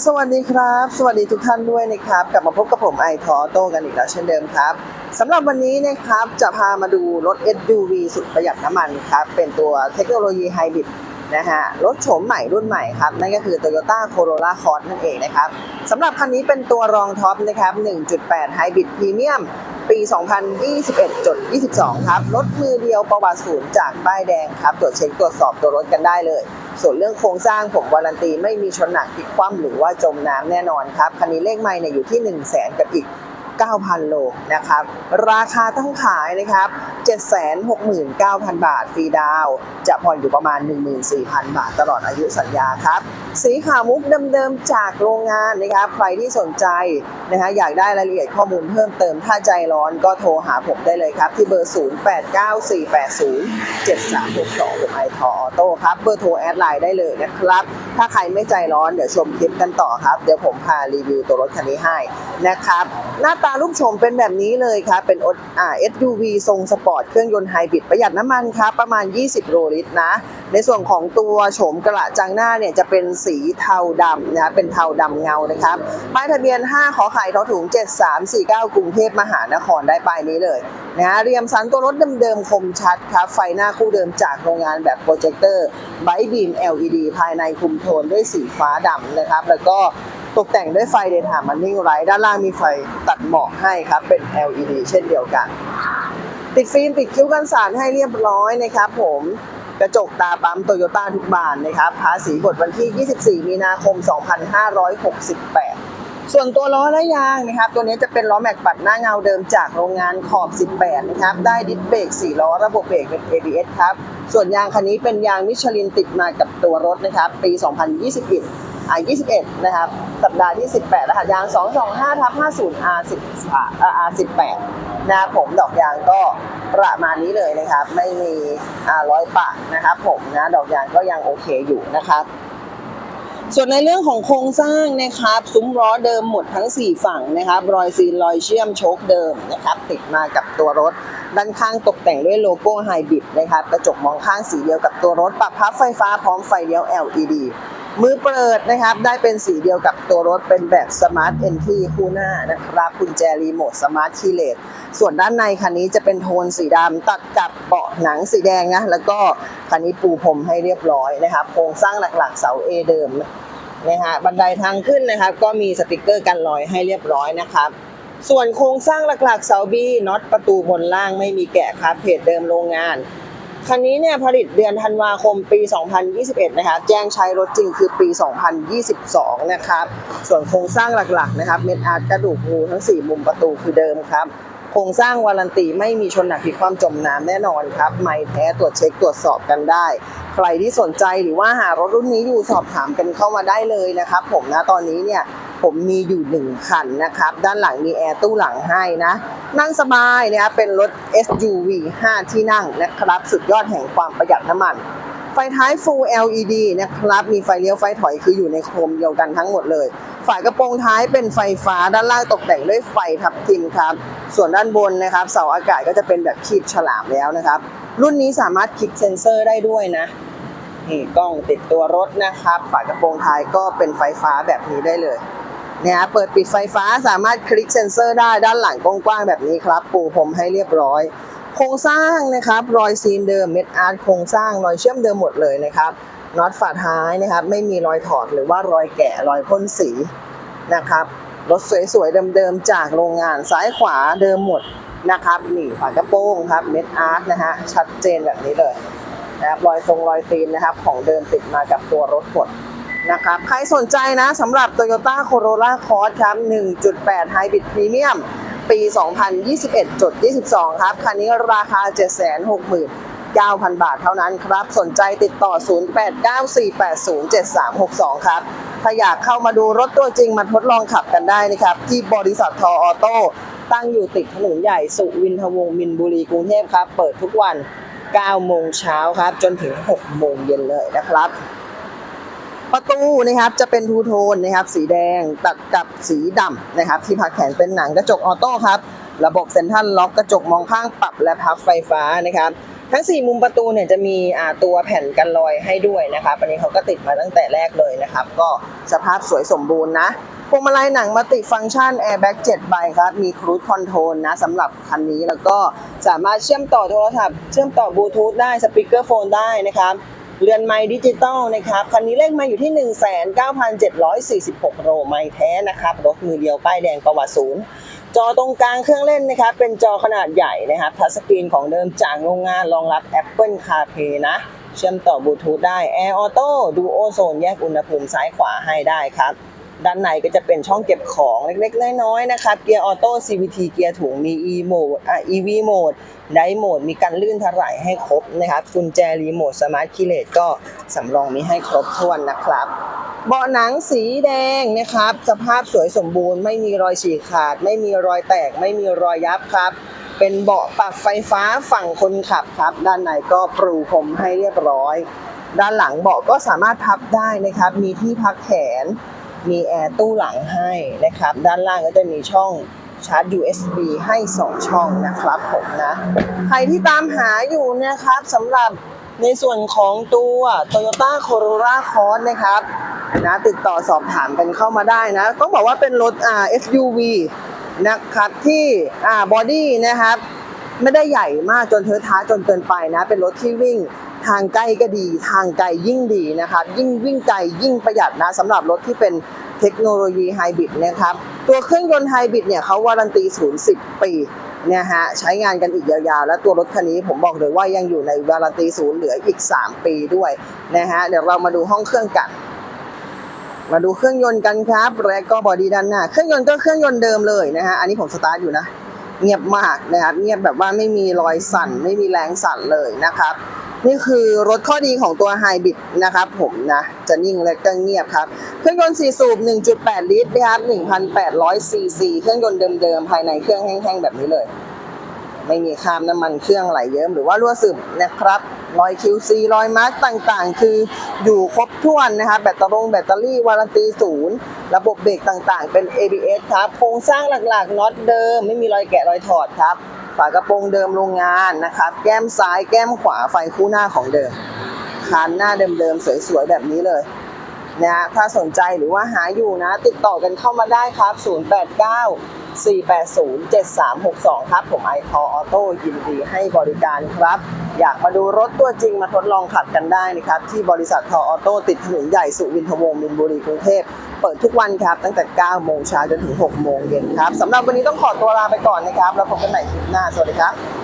สวัสดีครับ สวัสดีทุกท่านด้วยนะครับ กลับมาพบกับผมไอทอโต้กันอีกแล้วเช่นเดิมครับสำหรับวันนี้นะครับจะพามาดูรถ SUV สุดประหยัดน้ำมันครับ เป็นตัวเทคโนโลยีไฮบริด นะฮะรถโฉมใหม่รุ่นใหม่ครับนั่นก็คือ Toyota Corolla Cross นั่นเองนะครับสำหรับคันนี้เป็นตัวรองท็อปนะครับ 1.8 Hybrid Premium ปี 2021.22 ครับ รถมือเดียวประวัติศูนย์จากป้ายแดงครับ ตรวจเช็คตรวจสอบตัวรถกันได้เลย ส่วนเรื่องโครงสร้างผมวารันตีไม่มีชนหนักพลิกคว่ำหรือว่าจมน้ำแน่นอนครับ คันนี้เลขไม่เนี่ยอยู่ที่ 1 0 0 0 0แกับอีก 9,000 โลนะครับ ราคาต้องขายนะครับ 769,000 บาท ฟรีดาว จะผ่อนอยู่ประมาณ 14,000 บาทตลอดอายุสัญญาครับสีขาวมุกเดิมๆจากโรงงานนะครับใครที่สนใจนะฮะอยากได้รายละเอียดข้อมูลเพิ่มเติมถ้าใจร้อนก็โทรหาผมได้เลยครับ ที่เบอร์ 0894807362ผมไอทอออโต้ครับเบอร์โทรแอดไลน์ได้เลยนะครับ ถ้าใครไม่ใจร้อนเดี๋ยวชมคลิปกันต่อครับ เดี๋ยวผมพารีวิวตัวรถคันนี้ให้นะครับหน้าตารูปโฉมเป็นแบบนี้เลยครับ เป็นอ่า SUV ทรงสปอร์ตเครื่องยนต์ไฮบริดประหยัดน้ำมันครับประมาณ 20 โลลิตรนะ ในส่วนของตัวโฉมกระจังหน้าเนี่ยจะเป็นสีเทาดำนะเป็นเทาดำเงานะครับป้ายทะเบียน 5 ขอไข่ทอถุง 7349 กรุงเทพมหานครได้ป้ายนี้เลยนะฮะเรียมสันตัวรถเดิมๆคมชัดครับไฟหน้าคู่เดิมจากโรงงานแบบโปรเจคเตอร์ไบบีม LED ภายในคุมโทนด้วยสีฟ้าดำนะครับแล้วก็ตกแต่งด้วยไฟเดทม์มันนิ่งไร้ด้านล่างมีไฟตัดหมอกให้ครับ เป็น LED เช่นเดียวกัน ติดฟิล์มติดคิ้วกันสารให้เรียบร้อยนะครับผม กระจกตาปั๊มโตโยต้าทุกบานนะครับภาษีบทวันที่ 24 มีนาคม 2568 ส่วนตัวล้อและยางนะครับ ตัวนี้จะเป็นล้อแม็กปัดหน้าเงาเดิมจากโรงงานขอบ 18 นะครับ ได้ดิสเบรก4ล้อระบบเบรกเป็น ABS ครับ ส่วนยางคันนี้เป็นยางมิชลินติดมากับตัวรถนะครับ ปี 2021 อ่า21 นะครับ สัปดาห์ที่ 18 รหัสยาง 225ทับ50 R10 อ่า R18 นะครับผมดอกยางก็ประมาณนี้เลยนะครับ ไม่มีร้อยปะนะครับผมนะดอกยางก็ยังโอเคอยู่นะครับส่วนในเรื่องของโครงสร้างนะครับซุ้มล้อเดิมหมดทั้ง 4 ฝั่งนะครับ รอยซีนรอยเชื่อมโชคเดิมนะครับ ติดมากับตัวรถ ด้านข้างตกแต่งด้วยโลโก้ไฮบริดนะครับกระจกมองข้างสีเดียวกับตัวรถ ปรับพับไฟฟ้าพร้อมไฟเลี้ยว LED มือเปิดนะครับ ได้เป็นสีเดียวกับตัวรถเป็นแบบสมาร์ทเอนทีคู่หน้านะครับกุญแจรีโมทสมาร์ทคีเลสส่วนด้านในคันนี้จะเป็นโทนสีดำตัดกับเบาะหนังสีแดงนะแล้วก็คันนี้ปูพรมให้เรียบร้อยนะครับโครงสร้างหลักๆเสา A เดิมนะฮะบันไดทางขึ้นนะครับ ก็มีสติกเกอร์กันรอยให้เรียบร้อยนะครับ ส่วนโครงสร้างหลักๆเสาบีน็อตประตูบนล่างไม่มีแกะครับเพจเดิมโรงงาน คันนี้เนี่ยผลิตเดือนธันวาคมปี 2021 นะครับ แจ้งใช้รถจริงคือปี 2022 นะครับ ส่วนโครงสร้างหลักๆนะครับเม็ดอาร์ตกระดูกงูทั้ง 4 มุมประตูคือเดิมครับโครงสร้างวารันตีไม่มีชนหนักพลิกความจมน้ำแน่นอนครับ ไม่แท้ตรวจเช็คตรวจสอบกันได้ ใครที่สนใจหรือว่าหารถรุ่นนี้อยู่สอบถามกันเข้ามาได้เลยนะครับ ผมนะตอนนี้เนี่ย ผมมีอยู่หนึ่งคันนะครับ ด้านหลังมีแอร์ตู้หลังให้นะ นั่งสบายนะครับเป็นรถ SUV 5 ที่นั่งนะครับ สุดยอดแห่งความประหยัดน้ำมัน ไฟท้าย Full LED นะครับ มีไฟเลี้ยวไฟถอยคืออยู่ในโคมเดียวกันทั้งหมดเลย ฝากระโปรงท้ายเป็นไฟฟ้าด้านล่างตกแต่งด้วยไฟทับทิมครับ ส่วนด้านบนนะครับเสาอากาศก็จะเป็นแบบคีบฉลามแล้วนะครับ รุ่นนี้สามารถคลิกเซนเซอร์ได้ด้วยนะนี่กล้องติดตัวรถนะครับ ฝากระโปรงท้ายก็เป็นไฟฟ้าแบบนี้ได้เลย เนี่ยเปิดปิดไฟฟ้าสามารถคลิกเซ็นเซอร์ได้ด้านหลังกว้างๆแบบนี้ครับปูพรมให้เรียบร้อย โครงสร้างนะครับรอยซีนเดิมเม็ดอาร์ตโครงสร้างรอยเชื่อมเดิมหมดเลยนะครับน็อตฝาท้ายนะครับไม่มีรอยถอดหรือว่ารอยแกะรอยพ่นสีนะครับรถสวยๆเดิมๆจากโรงงานซ้ายขวาเดิมหมดนะครับนี่ฝากระโปรงครับเม็ดอาร์ตนะฮะชัดเจนแบบนี้เลยนะครับรอยทรงรอยซีนนะครับของเดิมติดมากับตัวรถหมด นะครับ ใครสนใจนะสำหรับ Toyota Corolla Cross ครับ 1.8 Hybrid Premium ปี 2021.22 ครับ คันนี้ราคา 769,000 บาทเท่านั้นครับ สนใจติดต่อ 0894807362 ครับ ถ้าอยากเข้ามาดูรถตัวจริงมาทดลองขับกันได้นะครับ ที่บริษัททออโต้ตั้งอยู่ติดถนนใหญ่สุวินทวงศ์มินบุรีกรุงเทพครับ เปิดทุกวัน 9 โมงเช้าครับ จนถึง 6 โมงเย็นเลยนะครับ ประตูนะครับจะเป็นทูโทนนะครับสีแดงตัดกับสีดำนะครับ ที่พักแขนเป็นหนังกระจกออโต้ครับระบบเซ็นทรัลล็อกกระจกมองข้างปรับและพับไฟฟ้านะครับ ทั้ง 4 มุมประตูเนี่ยจะมีตัวแผ่นกันรอยให้ด้วยนะครับอันนี้เขาก็ติดมาตั้งแต่แรกเลยนะครับ ก็สภาพสวยสมบูรณ์นะพวงมาลัยหนังมัลติฟังก์ชัน Airbag 7ใบครับ มีครู i คอนโทรลนะสำหรับคันนี้แล้วก็สามารถเชื่อมต่อโทรศัพท์ เชื่อมต่อบลูทูธได้สปีกเกอร์โฟนได้นะครับ เรือนไม้ดิจิตอลนะครับคันนี้เลขมาอยู่ที่ 19,746 โรไม้แท้นะครับรถมือเดียวป้ายแดงประวัติศูนย์จอตรงกลางเครื่องเล่นนะครับเป็นจอขนาดใหญ่นะครับทัชสกรีนของเดิมจากโรงงานรองรับ Apple CarPlay นะ เชื่อมต่อบลูทูธได้ Air Auto ดูโอโซนแยกอุณหภูมิซ้ายขวาให้ได้ครับ ด้านในก็จะเป็นช่องเก็บของเล็กๆ น้อยๆนะครับเกียร์ออโต้ CVT เกียร์ถุงมี E โหมดอะ EV โหมดไดโหมดมีการลื่นถลายให้ครบนะครับกุญแจรีโมทสมาร์ทคีเลตก็สำรองมีให้ครบถ้วนนะครับเบาะหนังสีแดงนะครับ สภาพสวยสมบูรณ์ไม่มีรอยฉีกขาด ไม่มีรอยแตก ไม่มีรอยยับครับ เป็นเบาะปรับไฟฟ้าฝั่งคนขับครับ ด้านในก็ปรูพรมให้เรียบร้อย ด้านหลังเบาะก็สามารถพับได้นะครับ มีที่พักแขน มีแอร์ตู้หลังให้นะครับ ด้านล่างก็จะมีช่องชาร์จ USB ให้ 2 ช่องนะครับผมนะ ใครที่ตามหาอยู่นะครับสำหรับในส่วนของตัว Toyota Corolla Cross นะครับนะติดต่อสอบถามกันเข้ามาได้นะ ต้องบอกว่าเป็นรถ SUV นะครับที่บอดี้นะครับ ไม่ได้ใหญ่มากจนเทอะท้าจนเกินไปนะ เป็นรถที่วิ่งทางใกล้ก็ดี ทางไกลยิ่งดีนะครับยิ่งวิ่งไกลยิ่งประหยัดนะสำหรับรถที่เป็นเทคโนโลยีไฮบริดนะครับตัวเครื่องยนต์ไฮบริดเนี่ยเขาวารันตีศูนย์สิบปีเนี่ยฮะใช้งานกันอีกยาวๆ แล้วตัวรถคันนี้ผมบอกเลยว่ายังอยู่ในวารันตีศูนย์เหลืออีก 3 ปีด้วยนะฮะเดี๋ยวเรามาดูห้องเครื่องกัน มาดูเครื่องยนต์กันครับ และก็บอดี้ด้านหน้า เครื่องยนต์ก็เครื่องยนต์เดิมเลยนะฮะอันนี้ผมสตาร์ทอยู่นะ เงียบมากนะครับเงียบแบบว่าไม่มีรอยสั่น ไม่มีแรงสั่นเลยนะครับนี่คือรถข้อดีของตัวไฮบริดนะครับผมนะจะนิ่งและก็เงียบครับ เครื่องยนต์4สูบ 1.8 ลิตรนะครับ1,800ซีซีเครื่องยนต์เดิมๆ ภายในเครื่องแห้งๆ แบบนี้เลย ไม่มีคราบน้ำมันเครื่องไหลเยิ้มหรือว่ารั่วซึมนะครับรอย QC รอยมาร์กต่างๆ คืออยู่ครบถ้วนนะครับแบตเตอรี่แบตเตอรี่วารันตีศูนย์ระบบเบรกต่างๆ เป็น ABS ครับ โครงสร้างหลักๆน็อตเดิม ไม่มีรอยแกะรอยถอดครับ ฝากระโปรงเดิมโรงงานนะครับ แก้มซ้ายแก้มขวาไฟคู่หน้าของเดิม คานหน้าเดิมๆ สวยๆ แบบนี้เลยนะฮะถ้าสนใจหรือว่าหาอยู่นะ ติดต่อกันเข้ามาได้ครับ 089 480 7362 ครับ ผมไอทอออโต้ยินดีให้บริการครับ อยากมาดูรถตัวจริงมาทดลองขับกันได้นะครับ ที่บริษัททอออโต้ติดถนนใหญ่สุวินทวงศ์มินบุรีกรุงเทพ เปิดทุกวันครับ ตั้งแต่ 9 โมงเช้าจนถึง 6 โมงเย็นครับสำหรับวันนี้ต้องขอตัวลาไปก่อนนะครับ แล้วพบกันใหม่คลิปหน้า สวัสดีครับ